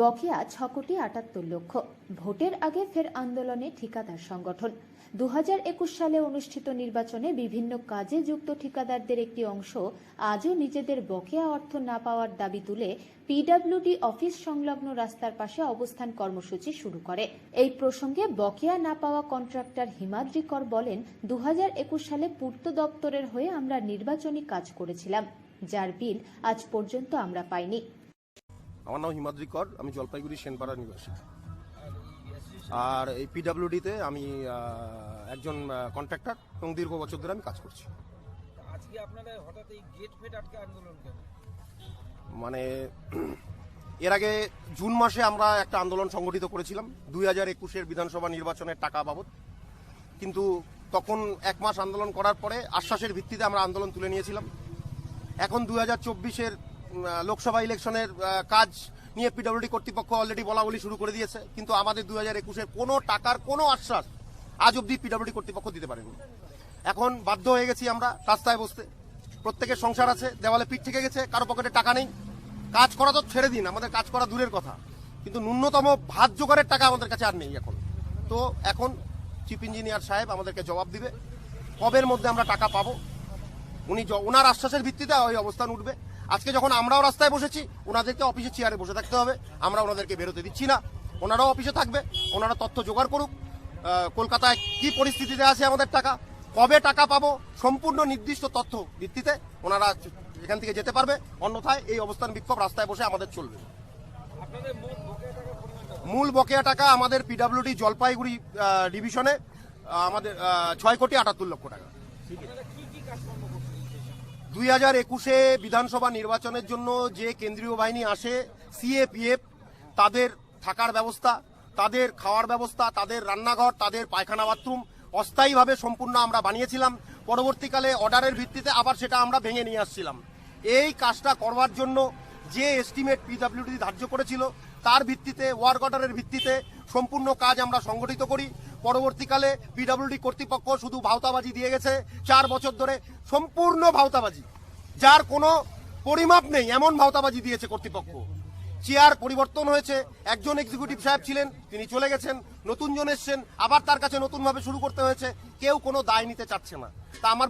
বকেয়া ছ কোটি আটাত্তর লক্ষ। ভোটের আগে ফের আন্দোলনে ঠিকাদার সংগঠন। দু হাজার একুশ সালে অনুষ্ঠিত নির্বাচনে বিভিন্ন কাজে যুক্ত ঠিকাদারদের একটি অংশ আজও নিজেদের বকেয়া অর্থ না পাওয়ার দাবি তুলে পিডাব্লিউডি অফিস সংলগ্ন রাস্তার পাশে অবস্থান কর্মসূচি শুরু করে। এই প্রসঙ্গে বকেয়া না পাওয়া কন্ট্রাক্টর হিমাদ্রি কর বলেন দু হাজার একুশ সালে পূর্ত দপ্তরের হয়ে আমরা নির্বাচনী কাজ করেছিলাম। যার বিল আজ পর্যন্ত আমরা পাইনি। আমার নাম হিমাদ্রি কর আমি জলপাইগুড়ি সেনপাড়া নিবাসী। আর এই পিডাব্লিউডিতে আমি একজন কন্ট্রাক্টর এবং দীর্ঘ বছর ধরে আমি কাজ করছি। আজকে আপনারা হঠাৎ এই গেট ফেট আটকে আন্দোলন কেন? মানে এর আগে জুন মাসে আমরা একটা আন্দোলন সংগঠিত করেছিলাম দুই হাজার একুশের বিধানসভা নির্বাচনের টাকা বাবদ। কিন্তু তখন এক মাস আন্দোলন করার পরে আশ্বাসের ভিত্তিতে আমরা আন্দোলন তুলে নিয়েছিলাম। এখন দুই হাজার চব্বিশের লোকসভা ইলেকশনের কাজ নিয়ে পিডব্লিউডি কর্তৃপক্ষ অলরেডি বলা বলি শুরু করে দিয়েছে, কিন্তু আমাদের দু হাজার একুশের কোনো টাকার কোনো আশ্বাস আজ অবধি পিডব্লিউডি কর্তৃপক্ষ দিতে পারেনি। এখন বাধ্য হয়ে গেছি আমরা রাস্তায় বসতে। প্রত্যেকের সংসার আছে, দেওয়ালে পিঠ থেকে গেছে, কারও পকেটে টাকা নেই। কাজ করা তো ছেড়ে দিন, আমাদের কাজ করা দূরের কথা। কিন্তু ন্যূনতম ভাত জোগাড়ের টাকা আমাদের কাছে আর নেই এখন। তো এখন চিফ ইঞ্জিনিয়ার সাহেব আমাদেরকে জবাব দিবে, কবের মধ্যে আমরা টাকা পাবো? উনি ওনার আশ্বাসের ভিত্তিতে ওই অবস্থান উঠবে। আজকে যখন আমরাও রাস্তায় বসেছি ওনাদেরকে অফিসে চেয়ারে বসে থাকতে হবে। আমরা ওনাদেরকে বেরোতে দিচ্ছি না। ওনারাও অফিসে থাকবে। ওনারা তথ্য জোগাড় করুক। কলকাতায় কি পরিস্থিতিতে আছে আমাদের টাকা? কবে টাকা পাবো? সম্পূর্ণ নির্দিষ্ট তথ্য ভিত্তিতে ওনারা এখান থেকে যেতে পারবে। অন্যথায় এই অবস্থান বিক্ষোভ রাস্তায় বসে আমাদের চলবে। মূল বকেয়া টাকা আমাদের পিডাব্লিউডি জলপাইগুড়ি ডিভিশনে আমাদের ছয় কোটি আটাত্তর লক্ষ টাকা আপনারা কি কি কাজকর্ম করছেন এই শেষে? দুই হাজার একুশে বিধানসভা নির্বাচনের জন্য যে কেন্দ্রীয় বাহিনী আসে, সিএপিএফ, তাদের থাকার ব্যবস্থা, তাদের খাওয়ার ব্যবস্থা, তাদের রান্নাঘর, তাদের পায়খানা বাথরুম অস্থায়ীভাবে সম্পূর্ণ আমরা বানিয়েছিলাম। পরবর্তীকালে অর্ডারের ভিত্তিতে আবার সেটা আমরা ভেঙে নিয়ে আসছিলাম। এই কাজটা করবার জন্য যে এস্টিমেট পিডাব্লিউডি ধার্য করেছিল, তার ভিত্তিতে, ওয়ার্ক অর্ডারের ভিত্তিতে সম্পূর্ণ কাজ আমরা সংগঠিত করি। পরবর্তীকালে পিডাব্লিউডি কর্তৃপক্ষ শুধু ভাওতাবাজি দিয়ে গেছে। চার বছর ধরে সম্পূর্ণ ভাওতাবাজি। যার কোনো পরিমাপ নেই, এমন ভাওতাবাজি দিয়েছে কর্তৃপক্ষ। চেয়ার পরিবর্তন হয়েছে, একজন এক্সিকিউটিভ সাহেব ছিলেন, তিনি চলে গেছেন নতুন জন এসছেন, আবার তার কাছে নতুনভাবে শুরু করতে হয়েছে। কেউ কোনো দায় নিতে চাচ্ছে না। তা আমার